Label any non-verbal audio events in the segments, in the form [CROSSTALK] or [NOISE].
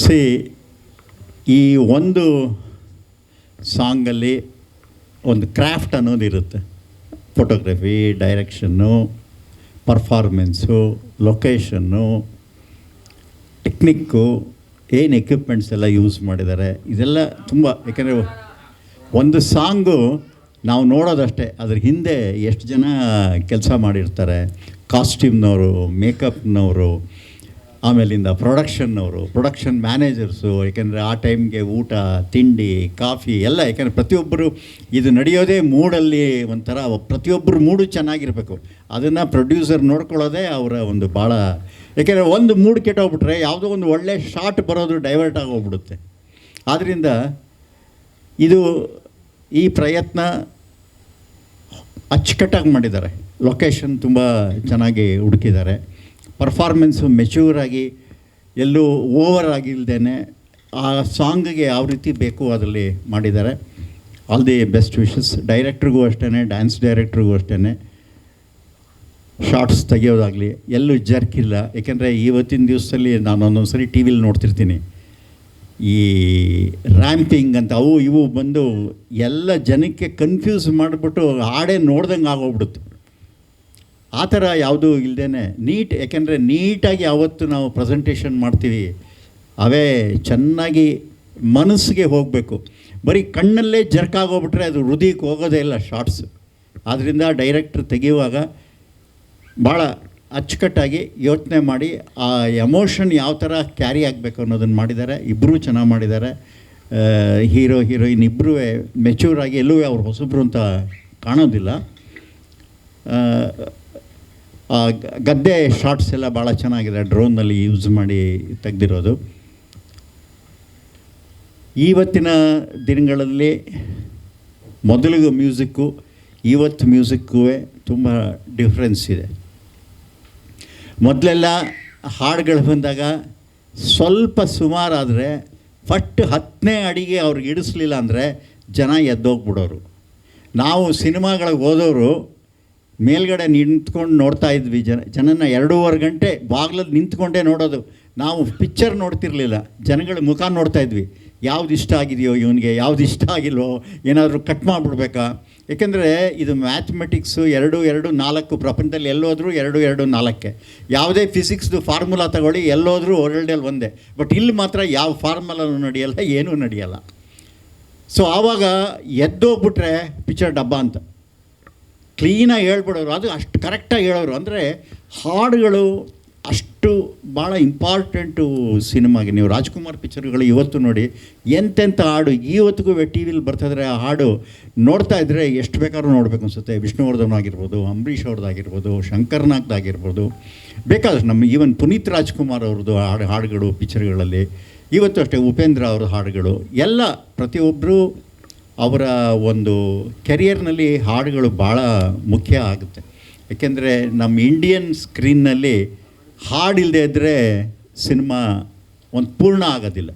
C ಈ ಒಂದು ಸಾಂಗಲ್ಲಿ ಒಂದು ಕ್ರಾಫ್ಟ್ ಅನ್ನೋದು ಇರುತ್ತೆ. Photography direction performance location technique ಏನು ಎಕ್ವಿಪ್ಮೆಂಟ್ಸ್ ಎಲ್ಲ ಯೂಸ್ ಮಾಡಿದ್ದಾರೆ, ಇದೆಲ್ಲ ತುಂಬ ಯಾಕೆಂದರೆ ಒಂದು ಸಾಂಗು ನಾವು ನೋಡೋದಷ್ಟೇ, ಅದ್ರ ಹಿಂದೆ ಎಷ್ಟು ಜನ ಕೆಲಸ ಮಾಡಿರ್ತಾರೆ ಕಾಸ್ಟ್ಯೂಮ್ನವರು ಮೇಕಪ್ನವರು ಆಮೇಲಿಂದ ಪ್ರೊಡಕ್ಷನ್ನವರು ಪ್ರೊಡಕ್ಷನ್ ಮ್ಯಾನೇಜರ್ಸು ಏಕೆಂದರೆ ಆ ಟೈಮ್ಗೆ ಊಟ, ತಿಂಡಿ ಕಾಫಿ ಎಲ್ಲ, ಏಕೆಂದರೆ ಪ್ರತಿಯೊಬ್ಬರು ಇದು ನಡೆಯೋದೇ ಮೂಡಲ್ಲಿ ಒಂಥರ ಪ್ರತಿಯೊಬ್ಬರು ಮೂಡು ಚೆನ್ನಾಗಿರಬೇಕು. ಅದನ್ನು ಪ್ರೊಡ್ಯೂಸರ್ ನೋಡ್ಕೊಳ್ಳೋದೇ ಅವರ ಒಂದು ಭಾಳ, ಏಕೆಂದರೆ ಒಂದು ಮೂಡ್ ಕೆಟ್ಟೋಗ್ಬಿಟ್ರೆ ಯಾವುದೋ ಒಂದು ಒಳ್ಳೆ ಶಾಟ್ ಬರೋದು ಡೈವರ್ಟ್ ಆಗೋಗ್ಬಿಡುತ್ತೆ. ಆದ್ದರಿಂದ ಇದು ಈ ಪ್ರಯತ್ನ ಅಚ್ಚುಕಟ್ಟಾಗಿ ಮಾಡಿದ್ದಾರೆ. ಲೊಕೇಶನ್ ತುಂಬ ಚೆನ್ನಾಗಿ ಹುಡುಕಿದ್ದಾರೆ. ಪರ್ಫಾರ್ಮೆನ್ಸು ಮೆಚ್ಯೂರ್ ಆಗಿ, ಎಲ್ಲೂ ಓವರ್ ಆಗಿಲ್ದೇ ಆ ಸಾಂಗಿಗೆ ಯಾವ ರೀತಿ ಬೇಕು ಅದರಲ್ಲಿ ಮಾಡಿದ್ದಾರೆ. ಆಲ್ ದಿ ಬೆಸ್ಟ್ ವಿಶಸ್ ಡೈರೆಕ್ಟ್ರಿಗೂ ಅಷ್ಟೇ ಡ್ಯಾನ್ಸ್ ಡೈರೆಕ್ಟ್ರಿಗೂ ಅಷ್ಟೇ ಶಾರ್ಟ್ಸ್ ತೆಗೆಯೋದಾಗಲಿ, ಎಲ್ಲೂ ಜರ್ಕ್ ಇಲ್ಲ. ಏಕೆಂದರೆ ಇವತ್ತಿನ ದಿವಸದಲ್ಲಿ ನಾನು ಒಂದೊಂದು ಸರಿ ಟಿ ವಿಲಿ ನೋಡ್ತಿರ್ತೀನಿ. ಈ ರ್ಯಾಂಪಿಂಗ್ ಅಂತ, ಅವು ಇವು ಬಂದು ಎಲ್ಲ ಜನಕ್ಕೆ ಕನ್ಫ್ಯೂಸ್ ಮಾಡಿಬಿಟ್ಟು ಹಾಡೇ ನೋಡ್ದಂಗೆ ಆಗೋಗ್ಬಿಡುತ್ತೆ. ಆ ಥರ ಯಾವುದೂ ಇಲ್ಲದೇ ನೀಟ್, ಯಾಕೆಂದರೆ ನೀಟಾಗಿ ಯಾವತ್ತು ನಾವು ಪ್ರೆಸೆಂಟೇಷನ್ ಮಾಡ್ತೀವಿ. ಅವೇ ಚೆನ್ನಾಗಿ ಮನಸ್ಸಿಗೆ ಹೋಗಬೇಕು. ಬರೀ ಕಣ್ಣಲ್ಲೇ ಜರ್ಕಾಗೋಗ್ಬಿಟ್ರೆ ಅದು ಹೃದಯಕ್ಕೆ ಹೋಗೋದೇ ಇಲ್ಲ ಶಾರ್ಟ್ಸ್ ಆದ್ದರಿಂದ ಡೈರೆಕ್ಟ್ರ್ ತೆಗೆಯುವಾಗ ಭಾಳ ಅಚ್ಚುಕಟ್ಟಾಗಿ ಯೋಚನೆ ಮಾಡಿ, ಆ ಎಮೋಷನ್ ಯಾವ ಥರ ಕ್ಯಾರಿ ಆಗಬೇಕು ಅನ್ನೋದನ್ನು ಮಾಡಿದ್ದಾರೆ. ಇಬ್ಬರೂ ಚೆನ್ನಾಗಿ ಮಾಡಿದ್ದಾರೆ. ಹೀರೋ ಹೀರೋಯಿನ್ ಇಬ್ಬರೂ ಮೆಚ್ಯೂರ್ ಆಗಿ ಎಲ್ಲೂ ಅವ್ರು ಹೊಸಬ್ರು ಅಂತ ಕಾಣೋದಿಲ್ಲ. ಗದ್ದೆ ಶಾರ್ಟ್ಸ್ ಎಲ್ಲ ಭಾಳ ಚೆನ್ನಾಗಿದೆ. ಡ್ರೋನ್ನಲ್ಲಿ ಯೂಸ್ ಮಾಡಿ ತೆಗೆದಿರೋದು. ಇವತ್ತಿನ ದಿನಗಳಲ್ಲಿ ಮೊದಲಿಗೂ ಮ್ಯೂಸಿಕ್ಕು ಇವತ್ತು ಮ್ಯೂಸಿಕ್ಕೂ ತುಂಬ ಡಿಫ್ರೆನ್ಸ್ ಇದೆ. ಮೊದಲೆಲ್ಲ ಹಾಡುಗಳು ಬಂದಾಗ ಸ್ವಲ್ಪ ಸುಮಾರಾದರೆ ಫಟ್ ಹತ್ತನೇ ಅಡಿಗೆ ಅವ್ರಿಗೆ ಇಡಿಸ್ಲಿಲ್ಲ ಅಂದರೆ ಜನ ಎದ್ದೋಗ್ಬಿಡೋರು. ನಾವು ಸಿನಿಮಾಗಳಿಗೆ ಹೋದವರು ಮೇಲ್ಗಡೆ ನಿಂತ್ಕೊಂಡು ನೋಡ್ತಾ ಇದ್ವಿ ಜನ ಜನನ ಎರಡೂವರೆ ಗಂಟೆ ಬಾಗ್ಲಲ್ಲಿ ನಿಂತ್ಕೊಂಡೇ ನೋಡೋದು. ನಾವು ಪಿಕ್ಚರ್ ನೋಡ್ತಿರ್ಲಿಲ್ಲ. ಜನಗಳ ಮುಖ ನೋಡ್ತಾ ಇದ್ವಿ. ಯಾವ್ದು ಇಷ್ಟ ಆಗಿದೆಯೋ ಇವನಿಗೆ ಯಾವ್ದು ಇಷ್ಟ ಆಗಿಲ್ವೋ, ಏನಾದರೂ ಕಟ್ ಮಾಡಿಬಿಡ್ಬೇಕಾ? ಏಕೆಂದರೆ ಇದು ಮ್ಯಾಥಮೆಟಿಕ್ಸು ಎರಡು ಎರಡು, ನಾಲ್ಕು, ಪ್ರಪಂಚದಲ್ಲಿ ಎಲ್ಲೋದ್ರೂ ಎರಡು ಎರಡು, ನಾಲ್ಕೆ. ಯಾವುದೇ ಫಿಸಿಕ್ಸ್ದು ಫಾರ್ಮುಲಾ ತಗೊಳ್ಳಿ, ಎಲ್ಲೋದ್ರೂ ವರ್ಲ್ಡಲ್ಲಿ ಒಂದೇ. ಬಟ್ ಇಲ್ಲಿ ಮಾತ್ರ ಯಾವ ಫಾರ್ಮುಲಾನು ನಡೆಯಲ್ಲ, ಏನೂ ನಡೆಯಲ್ಲ. ಸೊ ಆವಾಗ ಎದ್ದೋಗ್ಬಿಟ್ರೆ ಪಿಕ್ಚರ್ ಡಬ್ಬ ಅಂತ. ಕ್ಲೀನಾಗಿ ಹೇಳ್ಬಿಡೋರು. ಅದು ಅಷ್ಟು ಕರೆಕ್ಟಾಗಿ ಹೇಳೋರು. ಅಂದರೆ ಹಾಡುಗಳು ಅಷ್ಟು ಭಾಳ ಇಂಪಾರ್ಟೆಂಟು ಸಿನಿಮಾಗೆ. ನೀವು ರಾಜ್ಕುಮಾರ್ ಪಿಕ್ಚರ್ಗಳು ಇವತ್ತು ನೋಡಿ ಎಂತೆಂಥ ಹಾಡು ಇವತ್ತಿಗೂ ಟಿ ವಿಲಿ ಬರ್ತಾಯಿದ್ರೆ ಆ ಹಾಡು ನೋಡ್ತಾ ಇದ್ದರೆ ಎಷ್ಟು ಬೇಕಾದ್ರೂ ನೋಡಬೇಕು ಅನಿಸುತ್ತೆ. ವಿಷ್ಣುವರ್ಧನ್ ಆಗಿರ್ಬೋದು, ಅಂಬರೀಷ್ ಅವ್ರದ್ದಾಗಿರ್ಬೋದು ಶಂಕರ್ನಾಗ್ದಾಗಿರ್ಬೋದು ಬೇಕಾದಷ್ಟು ನಮ್ಮ ಈವನ್ ಪುನೀತ್ ರಾಜ್ಕುಮಾರ್ ಅವ್ರದ್ದು ಹಾಡು, ಹಾಡುಗಳು, ಪಿಕ್ಚರ್ಗಳಲ್ಲಿ. ಇವತ್ತು ಅಷ್ಟೇ ಉಪೇಂದ್ರ ಅವ್ರ ಹಾಡುಗಳು. ಎಲ್ಲ ಪ್ರತಿಯೊಬ್ಬರು ಅವರ ಒಂದು ಕೆರಿಯರ್ನಲ್ಲಿ ಹಾಡುಗಳು ಭಾಳ ಮುಖ್ಯ ಆಗುತ್ತೆ. ಏಕೆಂದರೆ ನಮ್ಮ ಇಂಡಿಯನ್ ಸ್ಕ್ರೀನ್ನಲ್ಲಿ ಹಾಡಿಲ್ಲದೆ ಇದ್ದರೆ ಸಿನಿಮಾ ಒಂದು ಪೂರ್ಣ ಆಗೋದಿಲ್ಲ.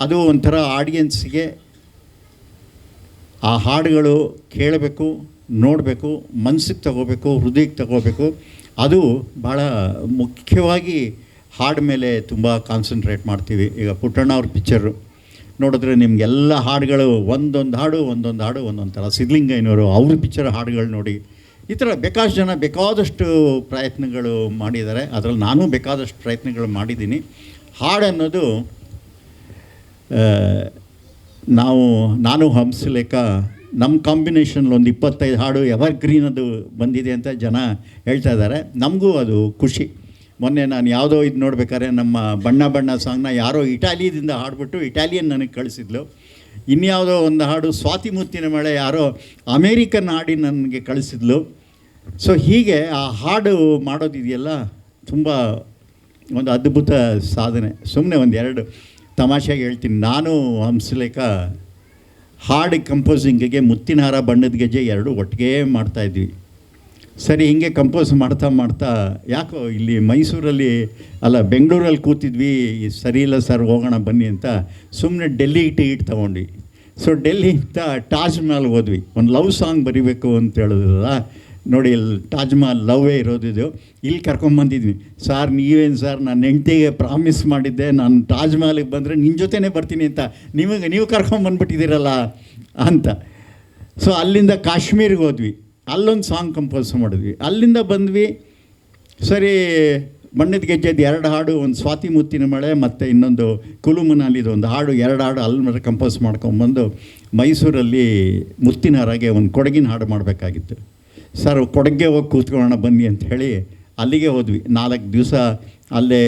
ಅದು ಒಂಥರ ಆಡಿಯನ್ಸ್ಗೆ ಆ ಹಾಡುಗಳು ಕೇಳಬೇಕು, ನೋಡಬೇಕು ಮನಸ್ಸಿಗೆ ತಗೋಬೇಕು, ಹೃದಯಕ್ಕೆ ತಗೋಬೇಕು. ಅದು ಭಾಳ ಮುಖ್ಯವಾಗಿ ಹಾಡು ಮೇಲೆ ತುಂಬ ಕಾನ್ಸಂಟ್ರೇಟ್ ಮಾಡ್ತೀವಿ. ಈಗ ಪುಟ್ಟಣ್ಣ ಅವ್ರ ಪಿಕ್ಚರು ನೋಡಿದ್ರೆ ನಿಮಗೆಲ್ಲ ಹಾಡುಗಳು, ಒಂದೊಂದು ಹಾಡು ಒಂದೊಂದು ಹಾಡು, ಒಂದೊಂದು ಥರ. ಸಿದ್ಲಿಂಗಯ್ಯನವರು ಅವ್ರ ಪಿಕ್ಚರ್ ಹಾಡುಗಳು ನೋಡಿ. ಈ ಥರ ಬೇಕಾದಷ್ಟು ಜನ ಬೇಕಾದಷ್ಟು ಪ್ರಯತ್ನಗಳು ಮಾಡಿದ್ದಾರೆ. ಅದರಲ್ಲಿ ನಾನು ಬೇಕಾದಷ್ಟು ಪ್ರಯತ್ನಗಳು ಮಾಡಿದ್ದೀನಿ. ಹಾಡು ಅನ್ನೋದು ನಾವು, ನಾನು ಹಂಸಲೇಖ, ನಮ್ಮ ಕಾಂಬಿನೇಷನ್ ಒಂದು ಇಪ್ಪತ್ತೈದು ಹಾಡು ಎವರ್ ಗ್ರೀನ್ ಅದು ಬಂದಿದೆ ಅಂತ ಜನ ಹೇಳ್ತಾ ಇದ್ದಾರೆ. ನಮಗೂ ಅದು ಖುಷಿ. ಮೊನ್ನೆ ನಾನು ಯಾವುದೋ ಇದು ನೋಡ್ಬೇಕಾದ್ರೆ ನಮ್ಮ ಬಣ್ಣ ಬಣ್ಣ ಸಾಂಗ್ನ ಯಾರೋ ಇಟಾಲಿಯದಿಂದ ಹಾಡ್ಬಿಟ್ಟು ಇಟಾಲಿಯನ್ ನನಗೆ ಕಳಿಸಿದ್ಲು. ಇನ್ಯಾವುದೋ ಒಂದು ಹಾಡು ಸ್ವಾತಿ ಮುತ್ತಿನ ಮಳೆ ಯಾರೋ ಅಮೇರಿಕನ್ ಹಾಡಿ ನನಗೆ ಕಳಿಸಿದ್ಲು. ಸೊ ಹೀಗೆ ಆ ಹಾಡು ಮಾಡೋದಿದೆಯಲ್ಲ, ತುಂಬ ಒಂದು ಅದ್ಭುತ ಸಾಧನೆ. ಸುಮ್ಮನೆ ಒಂದು ಎರಡು ತಮಾಷೆಗೆ ಹೇಳ್ತೀನಿ. ನಾನು ಹಂಸಲೇಖ, ಹಾಡು ಕಂಪೋಸಿಂಗಿಗೆ ಮುತ್ತಿನ ಹಾರ ಬಣ್ಣದ ಗೆಜ್ಜೆ ಎರಡು ಒಟ್ಟಿಗೆ ಮಾಡ್ತಾಯಿದ್ವಿ ಸರಿ, ಹಿಂಗೆ ಕಂಪೋಸ್ ಮಾಡ್ತಾ ಮಾಡ್ತಾ, ಯಾಕೋ ಇಲ್ಲಿ ಮೈಸೂರಲ್ಲಿ, ಅಲ್ಲ, ಬೆಂಗಳೂರಲ್ಲಿ ಕೂತಿದ್ವಿ, ಸರಿ ಇಲ್ಲ ಸರ್, ಹೋಗೋಣ, ಬನ್ನಿ ಅಂತ ಸುಮ್ಮನೆ ಡೆಲ್ಲಿ ಟಿಕೆಟ್ ತೊಗೊಂಡ್ವಿ. ಸೊ ಡೆಲ್ಲಿಯಿಂದ ಟಾಜ್ ಮಹಲ್ ಹೋದ್ವಿ. ಒಂದು ಲವ್ ಸಾಂಗ್ ಬರಿಬೇಕು ಅಂತ ಹೇಳಿದ್ರಲ್ಲ ನೋಡಿ, ಇಲ್ಲಿ ತಾಜ್ ಮಹಲ್ ಲವ್ವೇ ಇರೋದಿದ್ದು ಇಲ್ಲಿ ಕರ್ಕೊಂಬಂದಿದ್ವಿ ಸರ್ ನೀವೇನು ಸರ್ ನನ್ನ ಹೆಂಡ್ತಿಗೆ ಪ್ರಾಮಿಸ್ ಮಾಡಿದ್ದೆ, ನಾನು ತಾಜ್ ಮಹಲಿಗೆ ಬಂದರೆ ನಿನ್ನ ಜೊತೆನೇ ಬರ್ತೀನಿ ಅಂತ. ನಿಮಗೆ, ನೀವು ಕರ್ಕೊಂಬಂದ್ಬಿಟ್ಟಿದ್ದೀರಲ್ಲ ಅಂತ. ಸೊ ಅಲ್ಲಿಂದ ಕಾಶ್ಮೀರಿಗೆ ಹೋದ್ವಿ. ಅಲ್ಲೊಂದು ಸಾಂಗ್ ಕಂಪೋಸ್ ಮಾಡಿದ್ವಿ. ಅಲ್ಲಿಂದ ಬಂದ್ವಿ, ಸರಿ ಬಣ್ಣದ ಗೆಜ್ಜೆದು ಎರಡು ಹಾಡು, ಒಂದು ಸ್ವಾತಿ ಮುತ್ತಿನ ಮಳೆ, ಮತ್ತು ಇನ್ನೊಂದು ಕುಲುಮನಲ್ಲಿದ್ದು ಒಂದು ಹಾಡು, ಎರಡು ಹಾಡು ಅಲ್ಲಿ ಕಂಪೋಸ್ ಮಾಡ್ಕೊಂಬಂದು ಮೈಸೂರಲ್ಲಿ ಮುತ್ತಿನ ಹರಗೆ ಒಂದು ಕೊಡಗಿನ ಹಾಡು ಮಾಡಬೇಕಾಗಿತ್ತು. ಸರ್ ಕೊಡಗೆ ಹೋಗಿ ಕೂತ್ಕೊಳ್ಳೋಣ, ಬನ್ನಿ ಅಂತ ಹೇಳಿ ಅಲ್ಲಿಗೆ ಹೋದ್ವಿ. ನಾಲ್ಕು ದಿವಸ ಅಲ್ಲೇ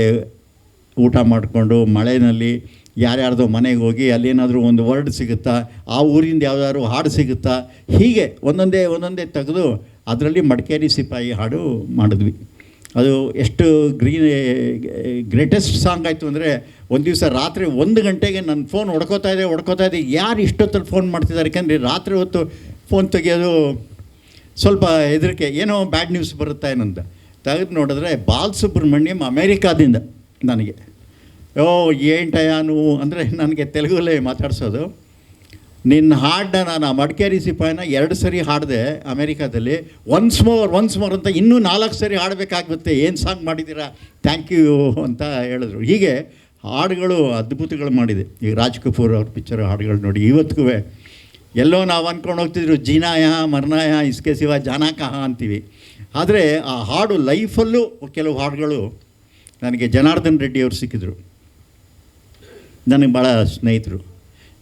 ಊಟ ಮಾಡಿಕೊಂಡು ಮಳೆಯಲ್ಲಿ ಯಾರ್ಯಾರ್ದೋ ಮನೆಗೆ ಹೋಗಿ ಅಲ್ಲೇನಾದರೂ ಒಂದು ವರ್ಡ್ ಸಿಗುತ್ತಾ, ಆ ಊರಿಂದ ಯಾವ್ದಾದ್ರು ಹಾಡು ಸಿಗುತ್ತಾ, ಹೀಗೆ ಒಂದೊಂದೇ ಒಂದೊಂದೇ ತೆಗೆದು ಅದರಲ್ಲಿ ಮಡಿಕೇರಿ ಸಿಪಾಯಿ ಹಾಡು ಮಾಡಿದ್ವಿ. ಅದು ಎಷ್ಟು ಗ್ರೀನ್ ಗ್ರೇಟೆಸ್ಟ್ ಸಾಂಗ್ ಆಯಿತು ಅಂದರೆ ಒಂದು ದಿವಸ ರಾತ್ರಿ ಒಂದು ಗಂಟೆಗೆ ನನ್ನ ಫೋನ್ ಹೊಡ್ಕೋತಾ ಇದೆ ಹೊಡ್ಕೋತಾ ಇದೆ. ಯಾರು ಇಷ್ಟೊತ್ತಲ್ಲಿ ಫೋನ್ ಮಾಡ್ತಿದ್ದಾರೆ ಯಾಕೆಂದರೆ ರಾತ್ರಿ ಹೊತ್ತು ಫೋನ್ ತೆಗೆಯೋದು ಸ್ವಲ್ಪ ಹೆದರಿಕೆ, ಏನೋ ಬ್ಯಾಡ್ ನ್ಯೂಸ್ ಬರುತ್ತಾ ಏನಂತ. ತೆಗೆದು ನೋಡಿದ್ರೆ ಬಾಲ್ ಸುಬ್ರಹ್ಮಣ್ಯಂ ಅಮೇರಿಕಾದಿಂದ ನನಗೆ. ಓ ఏంటయ్యా నువ్వు ಅಂದರೆ ನನಗೆ ತೆಲುಗುಲೇ ಮಾತಾಡ್ಸೋದು. ನಿನ್ನ ಹಾಡನ್ನ ನಾನು ಮಡಿಕೇರಿ ಸಿಪಾಯಿನ ಎರಡು ಸರಿ ಹಾಡಿದೆ ಅಮೇರಿಕಾದಲ್ಲಿ. ಒನ್ಸ್ ಮೋರ್ ಒನ್ಸ್ ಮೋರ್ ಅಂತ ಇನ್ನೂ ನಾಲ್ಕು ಸರಿ ಹಾಡಬೇಕಾಗುತ್ತೆ ಏನು ಸಾಂಗ್ ಮಾಡಿದ್ದೀರಾ? ಥ್ಯಾಂಕ್ ಯು ಅಂತ ಹೇಳಿದ್ರು. ಹೀಗೆ ಹಾಡುಗಳು, ಅದ್ಭುತಗಳು ಮಾಡಿದೆ. ಈಗ ರಾಜ್ ಕಪೂರ್ ಅವ್ರ ಪಿಕ್ಚರ್ ಹಾಡುಗಳು ನೋಡಿ, ಇವತ್ತಿಗೂ ಎಲ್ಲೋ ನಾವು ಅಂದ್ಕೊಂಡು ಹೋಗ್ತಿದ್ರು, ಜೀನಾಯ, ಮರ್ನಾಯ, ಇಸ್ಕೆ ಶಿವ, ಜಾನಾಕಹ ಅಂತೀವಿ. ಆದರೆ ಆ ಹಾಡು ಲೈಫಲ್ಲೂ ಕೆಲವು ಹಾಡುಗಳು ನನಗೆ ಜನಾರ್ದನ್ ರೆಡ್ಡಿಯವರು ಸಿಕ್ಕಿದ್ರು. ನನಗೆ ಭಾಳ ಸ್ನೇಹಿತರು.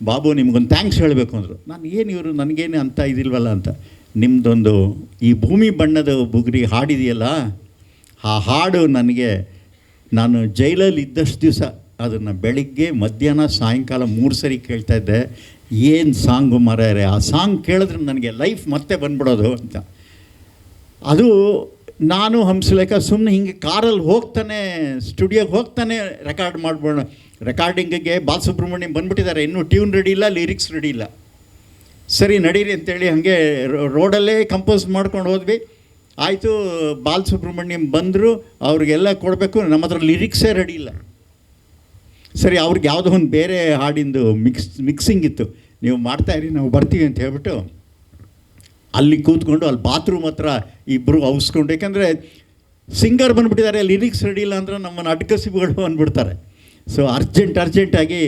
ಬಾಬು ನಿಮಗೊಂದು ಥ್ಯಾಂಕ್ಸ್ ಹೇಳಬೇಕು ಅಂದರು. ನಾನು ಏನು ಇವರು, ನನಗೇನು ಅಂತ ಇದಿಲ್ವಲ್ಲ ಅಂತ. ನಿಮ್ಮದೊಂದು ಈ ಭೂಮಿ ಬಣ್ಣದ ಬುಗುರಿ ಹಾಡಿದೆಯಲ್ಲ, ಆ ಹಾಡು ನನಗೆ ನಾನು ಜೈಲಲ್ಲಿ ಇದ್ದಷ್ಟು ದಿವಸ ಅದನ್ನು ಬೆಳಿಗ್ಗೆ, ಮಧ್ಯಾಹ್ನ, ಸಾಯಂಕಾಲ ಮೂರು ಸರಿ ಕೇಳ್ತಾ ಇದ್ದೆ. ಏನು ಸಾಂಗು ಮರ್ಯಾರೆ ಆ ಸಾಂಗ್ ಕೇಳಿದ್ರೆ ನನಗೆ ಲೈಫ್ ಮತ್ತೆ ಬಂದ್ಬಿಡೋದು ಅಂತ. ಅದು ನಾನು ಹಂಸಲೇಖ ಸುಮ್ಮನೆ ಹಿಂಗೆ ಕಾರಲ್ಲಿ ಹೋಗ್ತಾನೆ ಸ್ಟುಡಿಯೋಗೆ ಹೋಗ್ತಾನೆ ರೆಕಾರ್ಡ್ ಮಾಡ್ಬೋಣ ರೆಕಾರ್ಡಿಂಗಿಗೆ ಬಾಲಸುಬ್ರಹ್ಮಣ್ಯಂ ಬಂದ್ಬಿಟ್ಟಿದ್ದಾರೆ. ಇನ್ನೂ ಟ್ಯೂನ್ ರೆಡಿ ಇಲ್ಲ ಲಿರಿಕ್ಸ್ ರೆಡಿ ಇಲ್ಲ. ಸರಿ, ನಡೀರಿ ಅಂತೇಳಿ ಹಾಗೆ ರೋಡಲ್ಲೇ ಕಂಪೋಸ್ ಮಾಡ್ಕೊಂಡು ಹೋದ್ವಿ. ಆಯಿತು, ಬಾಲಸುಬ್ರಹ್ಮಣ್ಯಂ ಬಂದರು, ಅವ್ರಿಗೆಲ್ಲ ಕೊಡಬೇಕು. ನಮ್ಮ ಹತ್ರ ಲಿರಿಕ್ಸೇ ರೆಡಿ ಇಲ್ಲ. ಸರಿ, ಅವ್ರಿಗೆ ಯಾವುದೋ ಒಂದು ಬೇರೆ ಹಾಡಿಂದು ಮಿಕ್ಸ್ ಮಿಕ್ಸಿಂಗ್ ಇತ್ತು. ನೀವು ಮಾಡ್ತಾಯಿರಿ ನಾವು ಬರ್ತೀವಿ ಅಂತ ಹೇಳ್ಬಿಟ್ಟು ಅಲ್ಲಿ ಕೂತ್ಕೊಂಡು, ಅಲ್ಲಿ ಬಾತ್ರೂಮ್ ಹತ್ರ ಇಬ್ಬರು ಅವಸ್ಕೊಂಡು. ಯಾಕಂದರೆ ಸಿಂಗರ್ ಬಂದುಬಿಟ್ಟಿದ್ದಾರೆ ಲಿರಿಕ್ಸ್ ರೆಡಿ ಇಲ್ಲ ಅಂದ್ರೆ ನಮ್ಮನ್ನು ಅಡ್ಕಸಿಗಳು ಬಂದುಬಿಡ್ತಾರೆ ಸೊ ಅರ್ಜೆಂಟ್ ಅರ್ಜೆಂಟಾಗಿ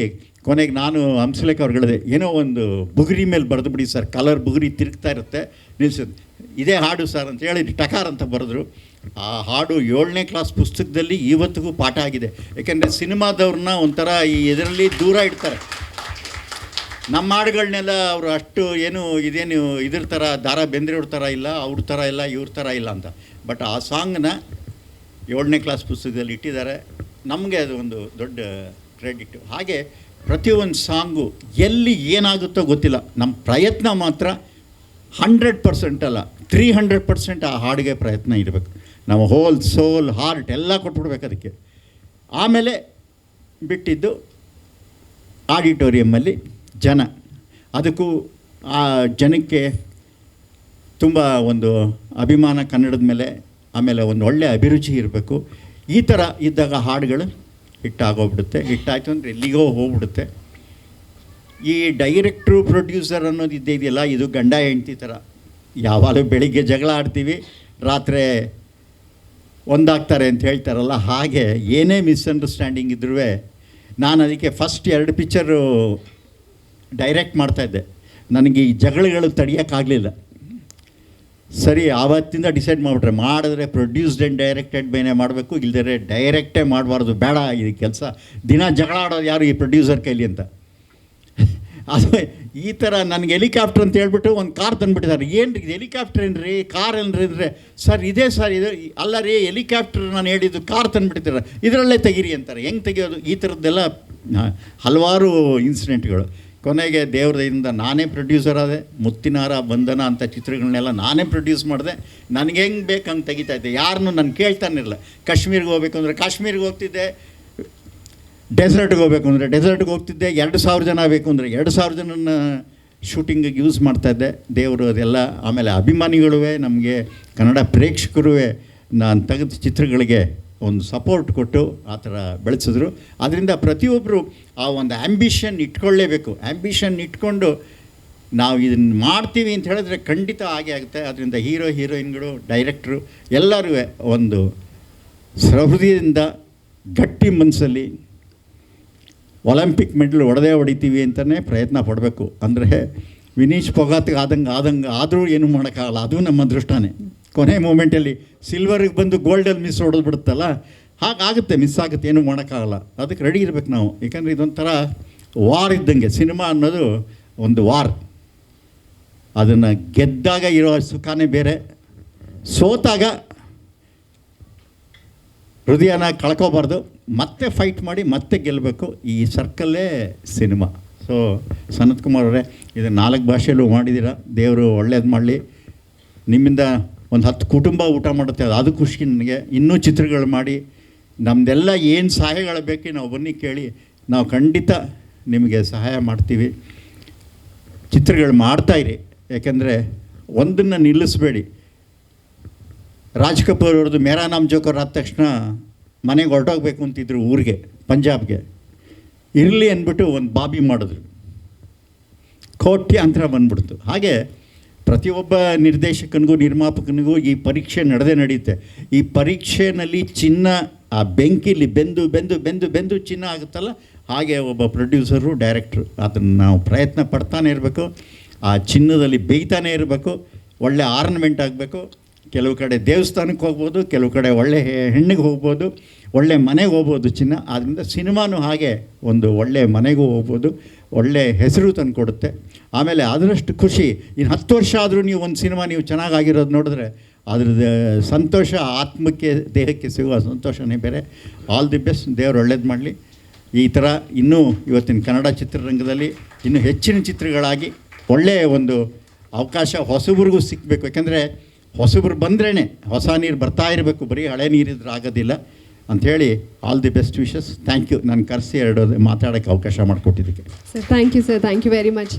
ಕೊನೆಗೆ ನಾನು ಹಂಸಲೇಖ ಅವ್ರು ಹೇಳಿದೆ, ಏನೋ ಒಂದು ಬುಗುರಿ ಮೇಲೆ ಬರೆದು ಬಿಡಿ ಸರ್, ಕಲರ್ ಬುಗುರಿ ತಿರುಗ್ತಾ ಇರುತ್ತೆ, ನಿಲ್ಸೋದು. ಇದೇ ಹಾಡು ಸರ್ ಅಂತ ಹೇಳಿ ಟಕಾರ್ ಅಂತ ಬರೆದ್ರು. ಆ ಹಾಡು ಏಳನೇ ಕ್ಲಾಸ್ ಪುಸ್ತಕದಲ್ಲಿ ಇವತ್ತಿಗೂ ಪಾಠ ಆಗಿದೆ. ಯಾಕೆಂದರೆ ಸಿನಿಮಾದವ್ರನ್ನ ಒಂಥರ ಈ ಇದರಲ್ಲಿ ದೂರ ಇಡ್ತಾರೆ. ನಮ್ಮ ಹಾಡುಗಳನ್ನೆಲ್ಲ ಅವರು ಅಷ್ಟು ಏನು ಇದೇನು ಇದ್ರ ಥರ, ದಾರ ಬೆಂದ್ರೆಯವ್ರ ಥರ ಇಲ್ಲ, ಅವ್ರ ಥರ ಇಲ್ಲ, ಇವ್ರ ಥರ ಇಲ್ಲ ಅಂತ. ಬಟ್ ಆ ಸಾಂಗ್ನ ಏಳನೇ ಕ್ಲಾಸ್ ಪುಸ್ತಕದಲ್ಲಿ ಇಟ್ಟಿದ್ದಾರೆ. ನಮಗೆ ಅದು ಒಂದು ದೊಡ್ಡ ಕ್ರೆಡಿಟ್ ಹಾಗೆ ಪ್ರತಿಯೊಂದು ಸಾಂಗು ಎಲ್ಲಿ ಏನಾಗುತ್ತೋ ಗೊತ್ತಿಲ್ಲ. ನಮ್ಮ ಪ್ರಯತ್ನ ಮಾತ್ರ ಹಂಡ್ರೆಡ್ ಪರ್ಸೆಂಟ್ ಅಲ್ಲ. ತ್ರೀ ಹಂಡ್ರೆಡ್ ಪರ್ಸೆಂಟ್ ಆ ಹಾಡಿಗೆ ಪ್ರಯತ್ನ ಇರಬೇಕು. ನಾವು ಹೋಲ್ ಸೋಲ್ ಹಾರ್ಟ್ ಎಲ್ಲ ಕೊಟ್ಬಿಡ್ಬೇಕು ಅದಕ್ಕೆ. ಆಮೇಲೆ ಬಿಟ್ಟಿದ್ದು ಆಡಿಟೋರಿಯಮ್ಮಲ್ಲಿ ಜನ. ಅದಕ್ಕೂ ಆ ಜನಕ್ಕೆ ತುಂಬ ಒಂದು ಅಭಿಮಾನ ಕನ್ನಡದ ಮೇಲೆ, ಆಮೇಲೆ ಒಂದು ಒಳ್ಳೆಯ ಅಭಿರುಚಿ ಇರಬೇಕು. ಈ ಥರ ಇದ್ದಾಗ ಹಾಡುಗಳು ಹಿಟ್ಟಾಗೋಗ್ಬಿಡುತ್ತೆ. ಹಿಟ್ಟಾಯಿತು ಅಂದರೆ ಎಲ್ಲಿಗೋ ಹೋಗ್ಬಿಡುತ್ತೆ. ಈ ಡೈರೆಕ್ಟ್ರು ಪ್ರೊಡ್ಯೂಸರ್ ಅನ್ನೋದು ಇದ್ದೇ ಇದೆಯಲ್ಲ, ಇದು ಗಂಡ ಹೆಂಡ್ತಿ ಥರ ಯಾವಾಗಲೂ ಬೆಳಿಗ್ಗೆ ಜಗಳ ಆಡ್ತೀವಿ, ರಾತ್ರಿ ಒಂದಾಗ್ತಾರೆ ಅಂತ ಹೇಳ್ತಾರಲ್ಲ, ಹಾಗೆ ಏನೇ ಮಿಸ್ಅಂಡರ್ಸ್ಟ್ಯಾಂಡಿಂಗ್ ಇದ್ರೂ ನಾನು ಅದಕ್ಕೆ ಫಸ್ಟ್ ಎರಡು ಪಿಕ್ಚರು ಡೈರೆಕ್ಟ್ ಮಾಡ್ತಾಯಿದ್ದೆ ನನಗೆ ಈ ಜಗಳಗಳು ತಡೆಯೋಕ್ಕಾಗಲಿಲ್ಲ. ಸರಿ, ಆವತ್ತಿಂದ ಡಿಸೈಡ್ ಮಾಡಿಬಿಟ್ರೆ, ಮಾಡಿದ್ರೆ ಪ್ರೊಡ್ಯೂಸ್ಡ್ ಆ್ಯಂಡ್ ಡೈರೆಕ್ಟೆಡ್ ಬೇನೆ ಮಾಡಬೇಕು ಇಲ್ಲದೇ ಡೈರೆಕ್ಟೇ ಮಾಡಬಾರ್ದು, ಬೇಡ ಈ ಕೆಲಸ. ದಿನ ಜಗಳ ಆಡೋದು ಯಾರು ಈ ಪ್ರೊಡ್ಯೂಸರ್ ಕೈಲಿ ಅಂತ. [LAUGHS] ಅದು ಈ ಥರ ನನಗೆ ಹೆಲಿಕಾಪ್ಟರ್ ಅಂತ ಹೇಳ್ಬಿಟ್ಟು ಒಂದು ಕಾರ್ ತಂದುಬಿಟ್ಟಿದ್ದಾರೆ. ಏನು ರೀ ಹೆಲಿಕಾಪ್ಟರ್ ಏನು ರೀ ಕಾರ್ ಏನ್ರಿ ಸರ್, ಇದೇ ಸರ್, ಇದು. ಅಲ್ಲ ರೀ ಹೆಲಿಕಾಪ್ಟರ್ ನಾನು ಹೇಳಿದ್ದು ಕಾರ್ ತಂದುಬಿಟ್ಟಿದ್ದಾರೆ. ಇದರಲ್ಲೇ ತೆಗೀರಿ ಅಂತಾರೆ. ಹೆಂಗೆ ತೆಗಿಯೋದು? ಈ ಥರದ್ದೆಲ್ಲ ಹಲವಾರು ಇನ್ಸಿಡೆಂಟ್ಗಳು ಕೊನೆಗೆ ದೇವ್ರದಿಂದ ನಾನೇ ಪ್ರೊಡ್ಯೂಸರ್ ಆದೆ, ಮುತ್ತಿನಾರ ಬಂಧನ ಅಂತ ಚಿತ್ರಗಳನ್ನೆಲ್ಲ ನಾನೇ ಪ್ರೊಡ್ಯೂಸ್ ಮಾಡಿದೆ. ನನಗೆ ಹೆಂಗೆ ಬೇಕು ಹಂಗೆ ತೆಗಿತಾ ಇದ್ದೆ. ಯಾರನ್ನೂ ನಾನು ಕೇಳ್ತಾನಿರಲ್ಲ ಕಾಶ್ಮೀರಿಗೆ ಹೋಗ್ಬೇಕು ಅಂದರೆ ಕಾಶ್ಮೀರಿಗೆ ಹೋಗ್ತಿದ್ದೆ. ಡೆಸರ್ಟ್ಗೆ ಹೋಗ್ಬೇಕು ಅಂದರೆ ಡೆಸರ್ಟ್ಗೆ ಹೋಗ್ತಿದ್ದೆ. ಎರಡು ಸಾವಿರ ಜನ ಬೇಕು ಅಂದರೆ ಎರಡು ಸಾವಿರ ಜನನ ಶೂಟಿಂಗಿಗೆ ಯೂಸ್ ಮಾಡ್ತಾಯಿದ್ದೆ ದೇವರು ಅದೆಲ್ಲ ಆಮೇಲೆ ಅಭಿಮಾನಿಗಳೂ ನಮಗೆ ಕನ್ನಡ ಪ್ರೇಕ್ಷಕರೂ ನಾನು ತೆಗೆದ ಚಿತ್ರಗಳಿಗೆ ಒಂದು ಸಪೋರ್ಟ್ ಕೊಟ್ಟು ಆ ಥರ ಬೆಳೆಸಿದ್ರು. ಅದರಿಂದ ಪ್ರತಿಯೊಬ್ಬರು ಆ ಒಂದು ಆ್ಯಂಬಿಷನ್ ಇಟ್ಕೊಳ್ಳೇಬೇಕು. ಆ್ಯಂಬಿಷನ್ ಇಟ್ಕೊಂಡು ನಾವು ಇದನ್ನು ಮಾಡ್ತೀವಿ ಅಂತ ಹೇಳಿದ್ರೆ ಖಂಡಿತ ಹಾಗೆ ಆಗುತ್ತೆ. ಅದರಿಂದ ಹೀರೋ ಹೀರೋಯಿನ್ಗಳು ಡೈರೆಕ್ಟ್ರು ಎಲ್ಲರೂ ಒಂದು ಸಹೃದಯದಿಂದ ಗಟ್ಟಿ ಮನಸ್ಸಲ್ಲಿ ಒಲಿಂಪಿಕ್ ಮೆಡಲ್ ಒಡೆದೇ ಹೊಡಿತೀವಿ ಅಂತಲೇ ಪ್ರಯತ್ನ ಪಡಬೇಕು. ಅಂದರೆ ವಿನೀಶ್ ಪೊಗಾತ್ಗೆ ಆದಂಗೆ ಆದಂಗೆ ಆದರೂ ಏನೂ ಮಾಡೋಕ್ಕಾಗಲ್ಲ. ಅದು ನಮ್ಮ ಅದೃಷ್ಟನೇ ಕೊನೆ ಮೂಮೆಂಟಲ್ಲಿ ಸಿಲ್ವರಿಗೆ ಬಂದು ಗೋಲ್ಡಲ್ಲಿ ಮಿಸ್ ಹೊಡೆದು ಬಿಡುತ್ತಲ್ಲ? ಹಾಗಾಗುತ್ತೆ ಮಿಸ್ ಆಗುತ್ತೆ, ಏನೂ ಮಾಡೋಕ್ಕಾಗಲ್ಲ. ಅದಕ್ಕೆ ರೆಡಿ ಇರಬೇಕು ನಾವು. ಯಾಕಂದರೆ ಇದೊಂಥರ ವಾರ್ ಇದ್ದಂಗೆ. ಸಿನಿಮಾ ಅನ್ನೋದು ಒಂದು ವಾರ್ ಅದನ್ನು ಗೆದ್ದಾಗ ಇರೋ ಸುಖನೇ ಬೇರೆ. ಸೋತಾಗ ಹೃದಯನ ಕಳ್ಕೋಬಾರ್ದು. ಮತ್ತೆ ಫೈಟ್ ಮಾಡಿ ಮತ್ತೆ ಗೆಲ್ಲಬೇಕು ಈ ಸರ್ಕಲ್ಲೇ ಸಿನಿಮಾ. ಸೊ ಸನತ್ ಕುಮಾರ್ ಅವರೇ, ಇದನ್ನು ನಾಲ್ಕು ಭಾಷೆಯಲ್ಲೂ ಮಾಡಿದ್ದೀರಾ? ದೇವರು ಒಳ್ಳೇದು ಮಾಡಲಿ. ನಿಮ್ಮಿಂದ ಒಂದು ಹತ್ತು ಕುಟುಂಬ ಊಟ ಮಾಡುತ್ತೆ, ಅದು ಅದು ಖುಷಿ ನನಗೆ. ಇನ್ನೂ ಚಿತ್ರಗಳು ಮಾಡಿ ನಮ್ಮದೆಲ್ಲ ಏನು ಸಹಾಯಗಳು ಬೇಕು ನಾವು ಬನ್ನಿ ಕೇಳಿ. ನಾವು ಖಂಡಿತ ನಿಮಗೆ ಸಹಾಯ ಮಾಡ್ತೀವಿ. ಚಿತ್ರಗಳು ಮಾಡ್ತಾಯಿರಿ ಯಾಕೆಂದರೆ ಒಂದನ್ನು ನಿಲ್ಲಿಸಬೇಡಿ. ರಾಜ್ ಕಪೂರ್ ಅವ್ರದ್ದು ಮೇರಾ ನಾಮ್ ಜೋಕರ್ ಆದ ತಕ್ಷಣ ಮನೆಗೆ ಹೊರಟೋಗ್ಬೇಕು ಅಂತಿದ್ರು ಊರಿಗೆ, ಪಂಜಾಬ್ಗೆ. ಇರಲಿ ಅಂದ್ಬಿಟ್ಟು ಒಂದು ಬಾಬಿ ಮಾಡಿದ್ರು. ಕೋಟ್ಯಾಂತರ ಬಂದ್ಬಿಡ್ತು. ಹಾಗೆ ಪ್ರತಿಯೊಬ್ಬ ನಿರ್ದೇಶಕನಿಗೂ, ನಿರ್ಮಾಪಕನಿಗೂ ಈ ಪರೀಕ್ಷೆ ನಡೆದೇ ನಡೆಯುತ್ತೆ. ಈ ಪರೀಕ್ಷೆನಲ್ಲಿ ಚಿನ್ನ, ಆ ಬೆಂಕಿಲಿ ಬೆಂದು ಬೆಂದು ಬೆಂದು ಬೆಂದು ಚಿನ್ನ ಆಗುತ್ತಲ್ಲ? ಹಾಗೆ ಒಬ್ಬ ಪ್ರೊಡ್ಯೂಸರು, ಡೈರೆಕ್ಟ್ರು ಅದನ್ನು ನಾವು ಪ್ರಯತ್ನ ಪಡ್ತಾನೆ ಇರಬೇಕು. ಆ ಚಿನ್ನದಲ್ಲಿ ಬೇಯ್ತಾನೆ ಇರಬೇಕು. ಒಳ್ಳೆ ಆರ್ನಮೆಂಟ್ ಆಗಬೇಕು. ಕೆಲವು ಕಡೆ ದೇವಸ್ಥಾನಕ್ಕೆ ಹೋಗ್ಬೋದು, ಕೆಲವು ಕಡೆ ಒಳ್ಳೆ ಹೆಣ್ಣಿಗೆ ಹೋಗ್ಬೋದು, ಒಳ್ಳೆ ಮನೆಗೆ ಹೋಗ್ಬೋದು ಚಿನ್ನ. ಆದ್ದರಿಂದ ಸಿನಿಮಾನು ಹಾಗೆ ಒಂದು ಒಳ್ಳೆ ಮನೆಗೂ ಹೋಗ್ಬೋದು. ಒಳ್ಳೆ ಹೆಸರು ತಂದು ಕೊಡುತ್ತೆ. ಆಮೇಲೆ ಅದರಷ್ಟು ಖುಷಿ, ಇನ್ನು ಹತ್ತು ವರ್ಷ ಆದರೂ ನೀವು ಒಂದು ಸಿನಿಮಾ ನೀವು ಚೆನ್ನಾಗಾಗಿರೋದು ನೋಡಿದ್ರೆ ಅದ್ರದ್ದು ಸಂತೋಷ, ಆತ್ಮಕ್ಕೆ, ದೇಹಕ್ಕೆ ಸಿಗುವ ಸಂತೋಷನೇ ಬೇರೆ. ಆಲ್ ದಿ ಬೆಸ್ಟ್ ದೇವರು ಒಳ್ಳೇದು ಮಾಡಲಿ. ಈ ಥರ ಇನ್ನೂ ಇವತ್ತಿನ ಕನ್ನಡ ಚಿತ್ರರಂಗದಲ್ಲಿ ಇನ್ನೂ ಹೆಚ್ಚಿನ ಚಿತ್ರಗಳಾಗಿ ಒಳ್ಳೆಯ ಒಂದು ಅವಕಾಶ ಹೊಸಬ್ರಿಗೂ ಸಿಕ್ಕಬೇಕು ಯಾಕೆಂದರೆ ಹೊಸಬ್ರು ಬಂದ್ರೇ ಹೊಸ ನೀರು ಬರ್ತಾ ಇರಬೇಕು. ಬರೀ ಹಳೆ ನೀರಿದ್ರೆ ಆಗೋದಿಲ್ಲ. ಅಂಥೇಳಿ all the best wishes thank you ನಾನು ಕರೆಸಿ ಎರಡು ಮಾತಾಡೋಕ್ಕೆ ಅವಕಾಶ ಮಾಡಿಕೊಟ್ಟಿದ್ದಕ್ಕೆ. Sir thank you sir thank you very much.